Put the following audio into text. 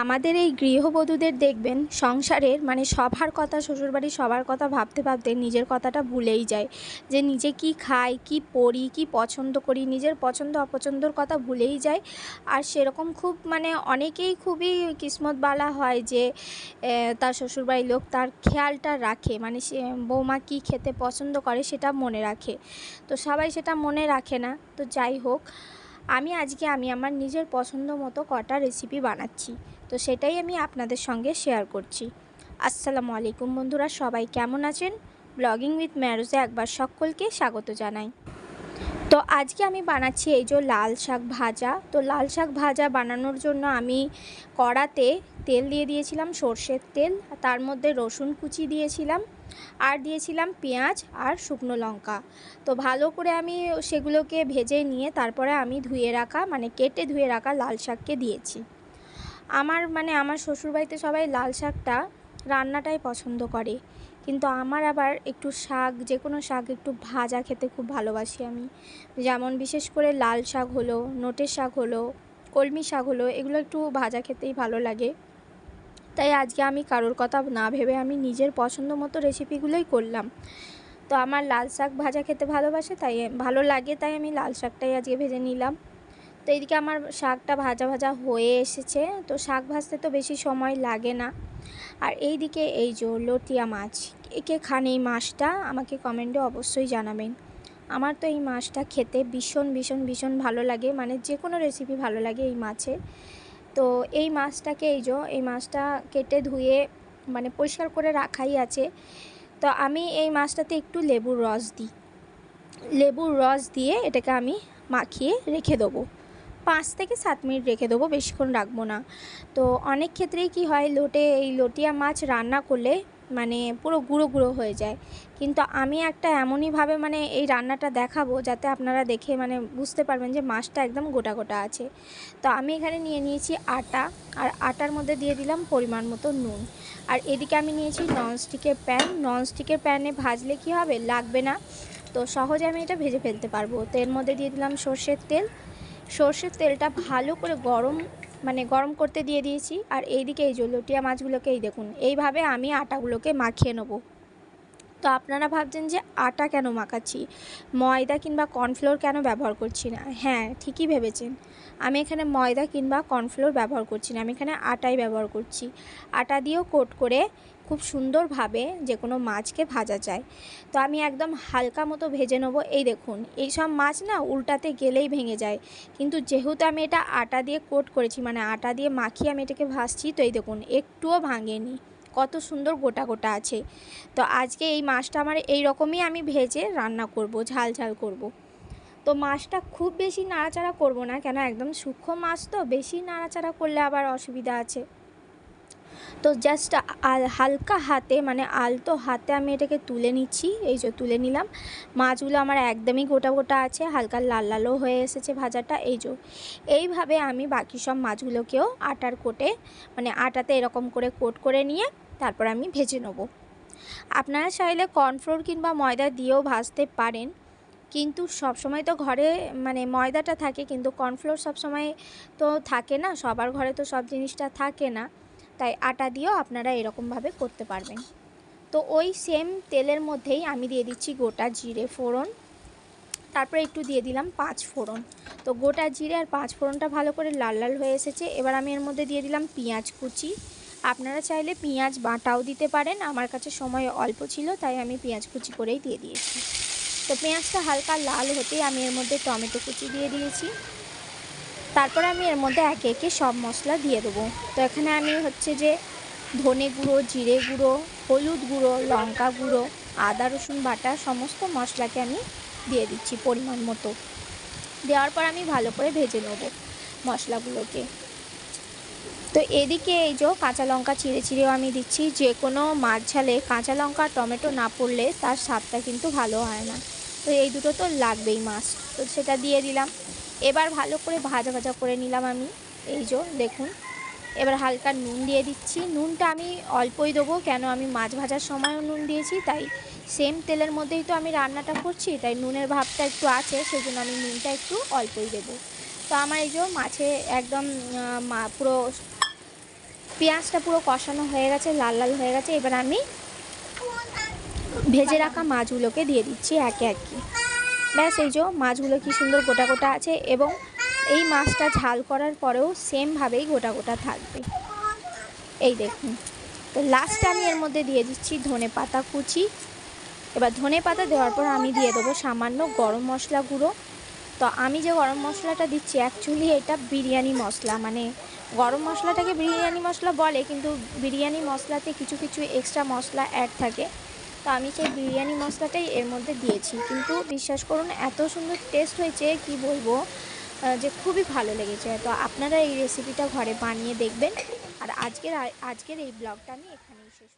আমাদের এই গৃহবধূদের দেখবেন সংসারের মানে সবার কথা, শ্বশুরবাড়ির সবার কথা ভাবতে ভাবতে নিজের কথাটা ভুলেই যায়। যে নিজে কি খাই, কি পরি, কি পছন্দ করি, নিজের পছন্দ, অপছন্দর কথা ভুলেই যায়। আর সেরকম খুব মানে অনেকেই খুবই কিসমতবালা হয় যে তার শ্বশুরবাড়ির লোক তার খেয়ালটা রাখে। মানে সে, বৌমা কি খেতে পছন্দ করে সেটা মনে রাখে। তো সবাই সেটা মনে রাখে না। তো যাই হোক আমি আজকে আমি আমার নিজের পছন্দ মতো কটা রেসিপি বানাচ্ছি। তো সেটাই আমি আপনাদের সঙ্গে শেয়ার করছি। আসসালামু আলাইকুম বন্ধুরা, সবাই কেমন আছেন? ব্লগিং উইথ ম্যারোজে একবার সকলকে স্বাগত জানাই। তো আজকে আমি বানাচ্ছি এই যে লাল শাক ভাজা। তো লাল শাক ভাজা বানানোর জন্য আমি কড়াতে তেল দিয়ে দিয়েছিলাম, সর্ষের তেল, তার মধ্যে রসুন কুচি দিয়েছিলাম। আর দিয়েছিলাম পেঁয়াজ আর শুকনো লঙ্কা। তো ভালো করে আমি সেগুলোকে ভেজে নিয়ে তারপরে আমি ধুয়ে রাখা মানে কেটে ধুয়ে রাখা লাল শাককে দিয়েছি। আমার মানে আমার শ্বশুরবাড়িতে সবাই লাল শাকটা রান্নাটাই পছন্দ করে। কিন্তু আমার আবার একটু শাক যে কোনো শাক একটু ভাজা খেতে খুব ভালোবাসি আমি। যেমন বিশেষ করে লাল শাক হলো, নোটের শাক হলো, কলমি শাক হলো, এগুলো একটু ভাজা খেতেই ভালো লাগে। তাই আজকে আমি কারোর কথা না ভেবে আমি নিজের পছন্দ মতো রেসিপিগুলোই করলাম। তো আমার লাল শাক ভাজা খেতে ভালোবাসে, তাই ভালো লাগে, তাই আমি লাল শাকটাই আজকে ভেজে নিলাম। তো এইদিকে আমার শাকটা ভাজা ভাজা হয়ে এসেছে, তো শাক ভাজতে তো বেশি সময় লাগে না। আর এই দিকে এই যে লটিয়া মাছ, একে খান এই মাছটা, আমাকে কমেন্টে অবশ্যই জানাবেন। আমার তো এই মাছটা খেতে ভীষণ ভীষণ ভীষণ ভালো লাগে মানে যে কোনো রেসিপি ভালো লাগে এই মাছের তো এই মাছটাকে এই যে, এই মাছটা কেটে ধুয়ে মানে পরিষ্কার করে রাখাই আছে। তো আমি এই মাছটাতে একটু লেবুর রস দিই। লেবুর রস দিয়ে এটাকে আমি মাখিয়ে রেখে দেবো। পাঁচ থেকে সাত মিনিট রেখে দেবো, বেশিক্ষণ রাখব না। তো অনেক ক্ষেত্রেই কি হয়, লোটে, এই লোটিয়া মাছ রান্না করলে মানে পুরো গুঁড়ো গুঁড়ো হয়ে যায়। কিন্তু আমি একটা এমনইভাবে মানে এই রান্নাটা দেখাবো যাতে আপনারা দেখে মানে বুঝতে পারবেন যে মাছটা একদম গোটা গোটা আছে। তো আমি এখানে নিয়ে নিয়েছি আটা, আর আটার মধ্যে দিয়ে দিলাম পরিমাণ মতো নুন। আর এদিকে আমি নিয়েছি ননস্টিকের প্যান। ননস্টিকের প্যানে ভাজলে কি হবে? লাগবে না। তো সহজে আমি এটা ভেজে ফেলতে পারব। তো এর মধ্যে দিয়ে দিলাম সর্ষের তেল। সর্ষের তেলটা ভালো করে গরম মানে গরম করতে দিয়ে দিয়েছি। আর এইদিকে এই যে লটিয়া মাছগুলোকে এই দেখুন। এইভাবে আমি আটাগুলোকে মাখিয়ে নেব। তো আপনারা ভাবছেন যে আটা কেন মাখাচ্ছি? ময়দা কিংবা কর্নফ্লোর কেন ব্যবহার করছি না? হ্যাঁ ঠিকই ভেবেছেন। আমি এখানে ময়দা কিংবা কর্নফ্লোর ব্যবহার করছি না। আমি এখানে আটাই ব্যবহার করছি। আটা দিয়েও কোট করে খুব সুন্দরভাবে যে কোনো মাছকে ভাজা যায়। তো আমি একদম হালকা মতো ভেজে নেব। এই দেখুন, এই সব মাছ না উল্টাতে গেলেই ভেঙে যায়। কিন্তু যেহেতু আমি এটা আটা দিয়ে কোট করেছি মানে আটা দিয়ে মাখিয়ে আমি এটাকে ভাজছি, তো এই দেখুন, একটুও ভাঙেনি। কত সুন্দর গোটা গোটা আছে তো আজকে এই মাছটা আমার এই রকমই আমি ভেজে রান্না করব, ঝাল ঝাল করব। তো মাছটা খুব বেশি নাড়াচাড়া করব না, কেন একদম সূক্ষ্ম মাছ তো, বেশি নাড়াচাড়া করলে আবার অসুবিধা আছে তো জাস্ট হালকা হাতে মানে আলতো হাতে আমি এটাকে তুলে নিচ্ছি। এই যে তুলে নিলাম। মাছগুলো আমার একদমই গোটা গোটা আছে, হালকা লাল লালও হয়ে এসেছে ভাজাটা। এই যে, এইভাবে আমি বাকি সব মাছগুলোকেও আটার কোটে মানে আটাতে এরকম করে কোট করে নিয়ে তারপর আমি ভেজে নেব। আপনারা চাইলে কর্নফ্লোর কিংবা ময়দা দিয়েও ভাজতে পারেন। কিন্তু সবসময় তো ঘরে মানে ময়দাটা থাকে, কিন্তু কর্নফ্লোর সবসময় তো থাকে না। সবার ঘরে তো সব জিনিসটা থাকে না। তাই আটা দিয়েও আপনারা এরকমভাবে করতে পারবেন। তো ওই সেম তেলের মধ্যেই আমি দিয়ে দিচ্ছি গোটা জিরে ফোড়ন। তারপরে একটু দিয়ে দিলাম পাঁচ ফোড়ন। তো গোটা জিরে আর পাঁচ ফোড়নটা ভালো করে লাল লাল হয়ে এসেছে। এবার আমি এর মধ্যে দিয়ে দিলাম পেঁয়াজ কুচি। আপনারা চাইলে পেঁয়াজ বাটাও দিতে পারেন। আমার কাছে সময় অল্প ছিল, তাই আমি পেঁয়াজ কুচি করেই দিয়ে দিয়েছি। তো পেঁয়াজটা হালকা লাল হতেই আমি এর মধ্যে টমেটো কুচি দিয়ে দিয়েছি। তারপরে আমি এর মধ্যে একে একে সব মশলা দিয়ে দেবো। তো এখানে আমি হচ্ছে যে ধনে গুঁড়ো, জিরে গুঁড়ো, হলুদ গুঁড়ো, লঙ্কা গুঁড়ো, আদা, রসুন বাটা সমস্ত মশলাকে আমি দিয়ে দিচ্ছি পরিমাণ মতো। দেওয়ার পর আমি ভালো করে ভেজে নেব মশলাগুলোকে। তো এদিকে এই যে কাঁচা লঙ্কা চিড়ে চিড়েও আমি দিচ্ছি, যে কোনো মাছ ঝালে কাঁচা লঙ্কা, টমেটো না পড়লে তার স্বাদটা কিন্তু ভালো হয় না। তো এই দুটো তো লাগবেই মাছ তো সেটা দিয়ে দিলাম। এবার ভালো করে ভাজা ভাজা করে নিলাম আমি। এই যে, দেখুন। এবার হালকা নুন দিয়ে দিচ্ছি। নুনটা আমি অল্পই দেবো, কেন আমি মাছ ভাজার সময়ও নুন দিয়েছি, তাই সেম তেলের মধ্যেই তো আমি রান্নাটা করছি, তাই নুনের ভাবটা একটু আছে সেই জন্য আমি নুনটা একটু অল্পই দেবো। তো আমার এই যে, মাছে একদম পুরো পেঁয়াজটা পুরো কষানো হয়ে গেছে, লাল লাল হয়ে গেছে। এবার আমি ভেজে রাখা মাছগুলোকে দিয়ে দিচ্ছি একে একে। ব্যাস, এই যে মাছগুলো কি সুন্দর গোটা গোটা আছে এবং এই মাছটা ঝাল করার পরেও সেমভাবেই গোটা গোটা থাকবে। এই দেখুন, তো লাস্টে আমি এর মধ্যে দিয়ে দিচ্ছি ধনে পাতা কুচি। এবার ধনে পাতা দেওয়ার পর আমি দিয়ে দেবো সামান্য গরম মশলা গুঁড়ো। তো আমি যে গরম মশলাটা দিচ্ছি অ্যাকচুয়ালি এটা বিরিয়ানি মশলা মানে গরম মশলাটাকে বিরিয়ানি মশলা বলে, কিন্তু বিরিয়ানি মশলাতে কিছু কিছু এক্সট্রা মশলা অ্যাড থাকে। তো আমি সেই বিরিয়ানি মশলাটাই এর মধ্যে দিয়েছি। কিন্তু বিশ্বাস করুন, এত সুন্দর টেস্ট হয়েছে, কি বলব? যে খুবই ভালো লেগেছে। তো আপনারা এই রেসিপিটা ঘরে বানিয়ে দেখবেন। আর আজকের আজকের এই ব্লগটা আমি এখানেই শেষ।